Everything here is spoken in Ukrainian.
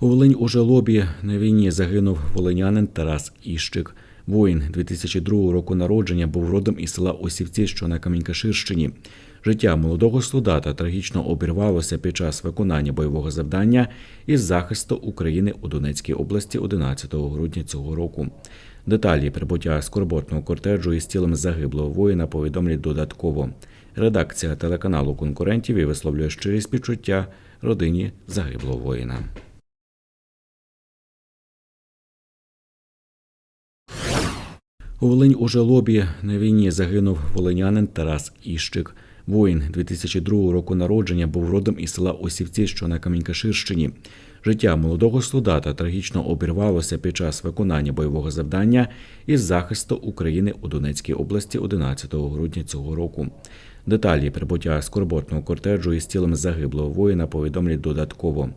У Волинь у Желобі на війні загинув волинянин Тарас Іщик. Воїн 2002 року народження був родом із села Осівці, що на Камінькаширщині. Життя молодого солдата трагічно обірвалося під час виконання бойового завдання із захисту України у Донецькій області 11 грудня цього року. Деталі прибуття скорботного кортежу із тілом загиблого воїна повідомлять додатково. Редакція телеканалу конкурентів і висловлює щирі співчуття родині загиблого воїна. У Волинь у Желобі на війні загинув волинянин Тарас Іщик. Воїн 2002 року народження був родом із села Осівці, що на Камінькаширщині. Життя молодого солдата трагічно обірвалося під час виконання бойового завдання із захисту України у Донецькій області 11 грудня цього року. Деталі прибуття скорботного кортежу із тілом загиблого воїна повідомлять додатково.